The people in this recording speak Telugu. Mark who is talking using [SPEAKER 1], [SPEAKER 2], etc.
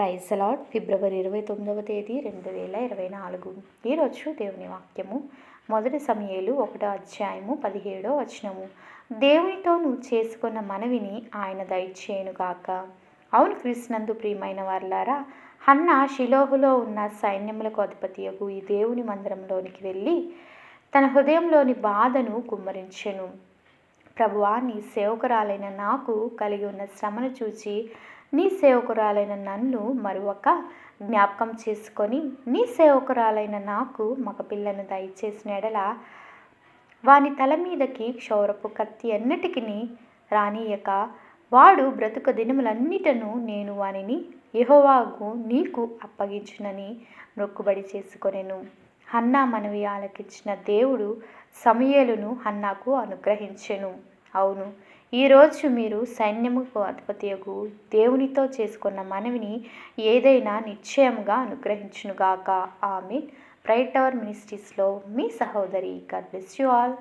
[SPEAKER 1] ప్రైజ్ అలాడ్ ఫిబ్రవరి ఇరవై తొమ్మిదవ తేదీ రెండు వేల ఇరవై నాలుగు. ఈరోజు దేవుని వాక్యము. మొదటి సమయాలు ఒకటో అధ్యాయము పదిహేడో వచనము. దేవునితో నువ్వు చేసుకున్న మనవిని ఆయన దయచేయునుగాక అవును క్రీస్తునందు ప్రియమైన వారులారా హన్న షిలోహులో ఉన్న సైన్యములకు అధిపతియగు ఈ దేవుని మందిరంలోనికి వెళ్ళి తన హృదయంలోని బాధను కుమ్మరించెను. ప్రభువా నీ సేవకురాలైన నాకు కలిగి ఉన్న శ్రమను చూచి నీ సేవకురాలైన నన్ను మరొక జ్ఞాపకం చేసుకొని నీ సేవకురాలైన నాకు మగపిల్లను దయచేసిన ఎడల వాని తల మీదకి క్షౌరపు కత్తి అన్నిటికీ రానియక వాడు బ్రతుక దినములన్నిటను నేను వానిని యహోవాకు నీకు అప్పగించునని మొక్కుబడి చేసుకొనెను. హన్నా మనవి ఆలకించిన దేవుడు సమయలును హన్నాకు అనుగ్రహించెను. అవును. ఈరోజు మీరు సైన్యముకు అధిపతియగు దేవునితో చేసుకున్న మనవిని ఏదైనా నిశ్చయముగా అనుగ్రహించునుగాక. ఆమె ప్రైట్ టవర్ మినిస్ట్రీస్లో మీ సహోదరి. God bless you all.